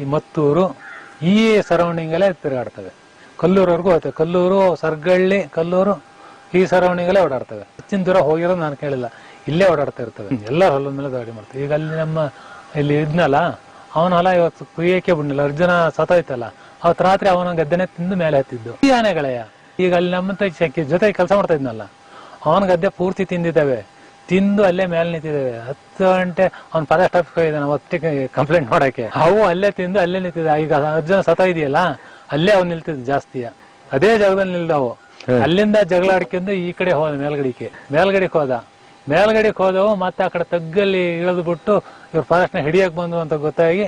ಈ ಮತ್ತೂರು ಈ ಸರೌಂಡಿಂಗಲ್ಲೇ ತಿರುಗಾಡ್ತವೆ. ಕಲ್ಲೂರವರೆಗೂ ಹೋಗ್ತವೆ. ಕಲ್ಲೂರು ಸರ್ಗಳ್ಳಿ ಕಲ್ಲೂರು ಈ ಸರೌಂಡಿಂಗಲ್ಲೇ ಓಡಾಡ್ತವೆ. ಹೆಚ್ಚಿನ ದೂರ ಹೋಗಿರೋದು ನಾನು ಕೇಳಿಲ್ಲ. ಇಲ್ಲೇ ಓಡಾಡ್ತಾ ಇರ್ತವೆ. ಎಲ್ಲ ಹೊಲದ ಮೇಲೆ ದಾಳಿ ಮಾಡ್ತವೆ. ಈಗ ಅಲ್ಲಿ ನಮ್ಮ ಇಲ್ಲಿ ಇದ್ನಲ್ಲ ಅವನ ಹೊಲ ಇವತ್ತು ಕುಯ್ಯಕ್ಕೆ ಬಂದಿಲ್ಲ ಅರ್ಜುನ ಸತೋಯ್ತಲ್ಲ ಅವತ್ತು ರಾತ್ರಿ ಅವನ ಗದ್ದೆನೆ ತಿಂದು ಮೇಲೆ ಹತ್ತಿದ್ದು. ಈ ಆನೆಗಳೆಯ ಈಗ ಅಲ್ಲಿ ನಮ್ಮಂತ ಜೊತೆ ಕೆಲಸ ಮಾಡ್ತಾ ಇದ್ನಲ್ಲ. ಅವನ ಗದ್ದೆ ಪೂರ್ತಿ ತಿಂದಿದ್ದಾವೆ. ತಿಂದು ಅಲ್ಲೇ ಮೇಲೆ ನಿಂತಿದ್ದಾವೆ. ಹತ್ತು ಗಂಟೆ ಅವ್ನ ಫಾರೆಸ್ಟ್ ಆಫೀಸ್ ಹೋಗಿದ್ದಾನೆ ಒಟ್ಟಿಗೆ ಕಂಪ್ಲೇಂಟ್ ಮಾಡಕ್ಕೆ. ಅವು ಅಲ್ಲೇ ತಿಂದು ಅಲ್ಲೇ ನಿಂತಿದ್ದೆ. ಈಗ ಅರ್ಜುನ ಸತ ಇದೆಯಲ್ಲ ಅಲ್ಲೇ ಅವ್ನು ನಿಲ್ತಿದ್ದ ಜಾಸ್ತಿ. ಅದೇ ಜಾಗದಲ್ಲಿ ನಿಲ್ದವು. ಅಲ್ಲಿಂದ ಜಗಳ ಆಡ್ಕೊಂಡು ಈ ಕಡೆ ಹೋದ ಮೇಲ್ಗಡಿಕೆ. ಮೇಲ್ಗಡೆಗೆ ಹೋದ. ಮೇಲ್ಗಡೆಗೆ ಹೋದವು ಮತ್ತೆ ಆ ಕಡೆ ತಗ್ಗಲ್ಲಿ ಇಳಿದು ಬಿಟ್ಟು ಇವ್ರ ಫಾರೆಸ್ಟ್ನ ಹಿಡಿಯಕ್ ಬಂದು ಅಂತ ಗೊತ್ತಾಗಿ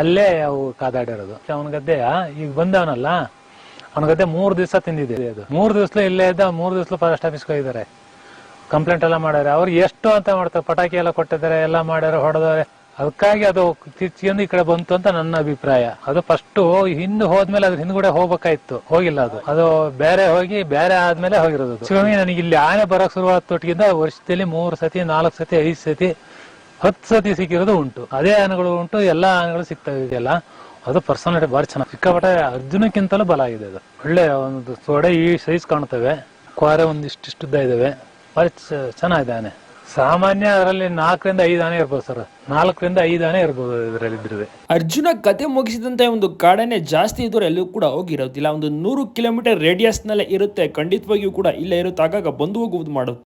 ಅಲ್ಲೇ ಅವು ಕಾದಾಡಿರೋದು. ಅವನ ಗದ್ದೆ ಈಗ ಬಂದವನಲ್ಲ ಅವನ ಗದ್ದೆ ಮೂರ್ ದಿವಸ ತಿಂದಿದೆ ಅದು. ಮೂರ್ ದಿವಸ ಇಲ್ಲೇ ಇದ್ದ ಮೂರ್ ದಿವಸ ಫಾರೆಸ್ಟ್ ಆಫೀಸ್ಗೆ ಹೋಗಿದ್ದಾರೆ ಕಂಪ್ಲೇಂಟ್ ಎಲ್ಲ ಮಾಡ್ಯಾರೆ. ಅವ್ರು ಎಷ್ಟು ಅಂತ ಮಾಡ್ತಾರೆ. ಪಟಾಕಿ ಎಲ್ಲ ಕೊಟ್ಟಿದ್ದಾರೆ, ಎಲ್ಲ ಮಾಡ್ಯಾರ, ಹೊಡೆದವ್ರೆ. ಅದಕ್ಕಾಗಿ ಅದು ತಿರ್ಚ್ಕೊಂಡು ಈ ಕಡೆ ಬಂತು ಅಂತ ನನ್ನ ಅಭಿಪ್ರಾಯ. ಅದು ಫಸ್ಟ್ ಹಿಂದೆ ಹೋದ್ಮೇಲೆ ಅದ್ರ ಹಿಂದ್ಗಡೆ ಹೋಗ್ಬೇಕಾಯ್ತು. ಹೋಗಿಲ್ಲ ಅದು. ಅದು ಬೇರೆ ಹೋಗಿ, ಬೇರೆ ಆದ್ಮೇಲೆ ಹೋಗಿರೋದು. ಶಿವಮಿ ನನಗೆ ಇಲ್ಲಿ ಆನೆ ಬರಕ್ ಶುರುವಾದ ತೊಟ್ಟಿಗಿಂತ ವರ್ಷದಲ್ಲಿ ಮೂರು ಸತಿ, ನಾಲ್ಕು ಸತಿ, ಐದು ಸತಿ, ಹತ್ತು ಸತಿ ಸಿಕ್ಕಿರೋದು ಉಂಟು. ಅದೇ ಆನೆಗಳು ಉಂಟು, ಎಲ್ಲಾ ಆನೆಗಳು ಸಿಗ್ತಾ ಇದೆಯಲ್ಲ. ಅದು ಪರ್ಸನಾಲಿಟಿ ಬಾರಿ ಚೆನ್ನಾಗಿ ಸಿಕ್ಕಾಪಟ್ಟೆ ಅರ್ಜುನಕ್ಕಿಂತಲೂ ಬಲ ಆಗಿದೆ ಅದು. ಒಳ್ಳೆ ಒಂದು ಸೊಡೆ ಈ ಸೈಜ್ ಕಾಣ್ತವೆ. ಕ್ವಾರೆ ಒಂದಿಷ್ಟಿಷ್ಟುದ್ದ ಇದಾವೆ. ಚ- ಚೆನ್ನಾಗಿದೆ ಆನೆ ಸಾಮಾನ್ಯ ಅದರಲ್ಲಿ ನಾಲ್ಕರಿಂದ ಐದು ಆನೆ ಇರ್ಬೋದು ಸರ್. ನಾಲ್ಕರಿಂದ ಐದು ಆನೆ ಇರ್ಬೋದು ಇದರಲ್ಲಿ ಇದ್ರೆ ಅರ್ಜುನ ಕತೆ ಮುಗಿಸಿದಂತೆ ಒಂದು ಕಾಡನೆ ಜಾಸ್ತಿ ದೂರ ಎಲ್ಲೂ ಕೂಡ ಹೋಗಿರೋದಿಲ್ಲ. ಒಂದು ನೂರು ಕಿಲೋಮೀಟರ್ ರೇಡಿಯಸ್ನಲ್ಲೇ ಇರುತ್ತೆ. ಖಂಡಿತವಾಗಿಯೂ ಕೂಡ ಇಲ್ಲೇ ಇರುತ್ತೆ. ಆಗಾಗ ಬಂದು ಹೋಗುವುದು ಮಾಡುತ್ತೆ.